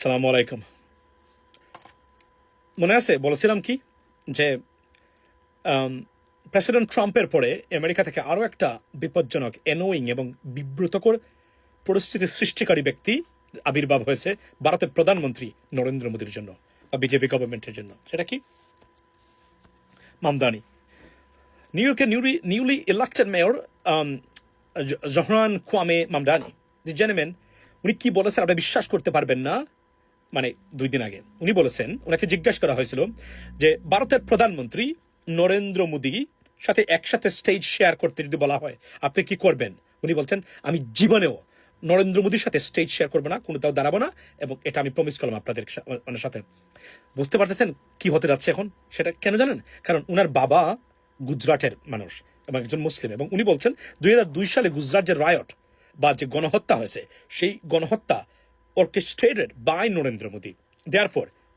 সালাম আলাইকুম। মনে আছে, বলেছিলাম কি? যে প্রেসিডেন্ট ট্রাম্পের পরে আমেরিকা থেকে আরও একটা বিপজ্জনক এনোয়িং এবং বিব্রতকর পরিস্থিতি সৃষ্টিকারী ব্যক্তি আবির্ভাব হয়েছে ভারতের প্রধানমন্ত্রী নরেন্দ্র মোদীর জন্য বা বিজেপি গভর্নমেন্টের জন্য। সেটা কি? মামদানি। নিউ ইয়র্কের newly newly elected mayor Zohran Kwame Mamdani. জেনেমেন উনি কি বলেছেন আপনি বিশ্বাস করতে পারবেন না? মানে দুই দিন আগে। উনি বলেছেন ওনাকে জিজ্ঞাসা করা হয়েছিল যে ভারতের প্রধানমন্ত্রী নরেন্দ্র মোদী সাথে একসাথে স্টেজ শেয়ার করতে যদি বলা হয়, আপনি কি করবেন? উনি বলছেন, আমি জীবনেও নরেন্দ্র মোদীর সাথে স্টেজ শেয়ার করব না, কোনোটাও দাঁড়াবো না, এবং এটা আমি প্রমিস করলাম আপনাদের মানে সাথে। বুঝতে পারতেছেন কি হতে যাচ্ছে এখন? সেটা কেন জানেন? কারণ উনার বাবা গুজরাটের মানুষ এবং একজন মুসলিম, এবং উনি বলছেন, দুই সালে গুজরাট যে রায়ট বা যে গণহত্যা হয়েছে, সেই গণহত্যা orchestrated by Narendra Modi there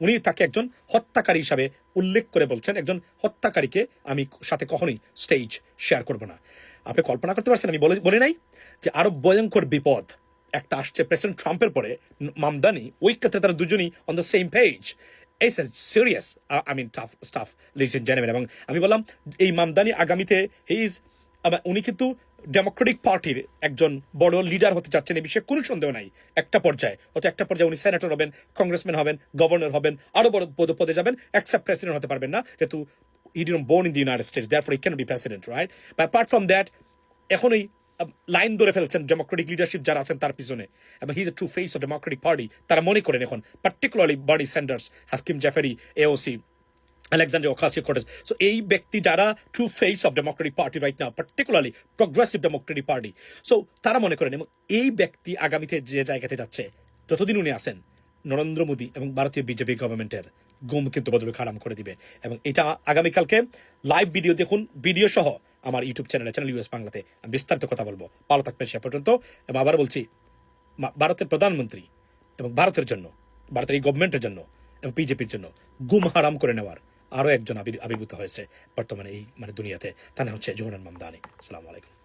উনি তাকে একজন হত্যাকারী হিসাবে উল্লেখ করে বলছেন, একজন হত্যাকারীকে আমি সাথে কখনোই স্টেজ শেয়ার করব না। আপনি কল্পনা করতে পারছেন, আমি বলে বলে নাই যে আরও ভয়ঙ্কর বিপদ একটা আসছে প্রেসিডেন্ট ট্রাম্পের পরে, মামদানি, ওই ক্ষেত্রে তারা দুজনই অন দ্য সেম পেজ এই sir serious I mean tough stuff listen জেনেমেন এবং আমি বললাম, এই মামদানি আগামীতে হি ইজ উনি কিন্তু ডেমোক্রেটিক পার্টির একজন বড় লিডার হতে চাচ্ছেন এই বিষয়ে কোনো সন্দেহ নাই। একটা পর্যায়ে হয়তো একটা পর্যায়ে উনি সেনেটর হবেন কংগ্রেসম্যান হবেন গভর্নর হবেন, আরও বড় পদ পদে যাবেন অ্যাকসেপ্ট প্রেসিডেন্ট হতে পারবেন না, যেহেতু born in the United States therefore he can be president right but apart from that এখনই লাইন ধরে ফেলছেন ডেমোক্রেটিক লিডারশিপ যারা আছেন তার পিছনে। এবং he is true face of Democratic Party তারা মনে করেন এখন particularly Bernie Sanders Hakeem Jeffries AOC Alexander Ocasio-Cortez. So, এই ব্যক্তি যারা true face of Democratic Party right now particularly progressive Democratic Party so তারা মনে করেন এবং এই ব্যক্তি আগামীতে যে জায়গাতে যাচ্ছে, যতদিন উনি আসেন নরেন্দ্র মোদী এবং ভারতীয় বিজেপি গভর্নমেন্টের গুম কিন্তু বদলে খারাম করে দিবে। এবং এটা আগামীকালকে লাইভ ভিডিও দেখুন ভিডিও সহ আমার ইউটিউব চ্যানেলে চ্যানেল ইউএস বাংলাতে আমি বিস্তারিত কথা বলব। ভালো থাকবেন সে পর্যন্ত। এবং আবার বলছি ভারতের প্রধানমন্ত্রী এবং ভারতের জন্য, ভারতের এই গভর্নমেন্টের জন্য এবং বিজেপির জন্য গুম হারাম করে নেওয়ার আরও একজন আবির আবির্ভূত হয়েছে বর্তমানে এই মানে দুনিয়াতে। তার নাম হচ্ছে জোহরান মামদানি। সালামু আলাইকুম।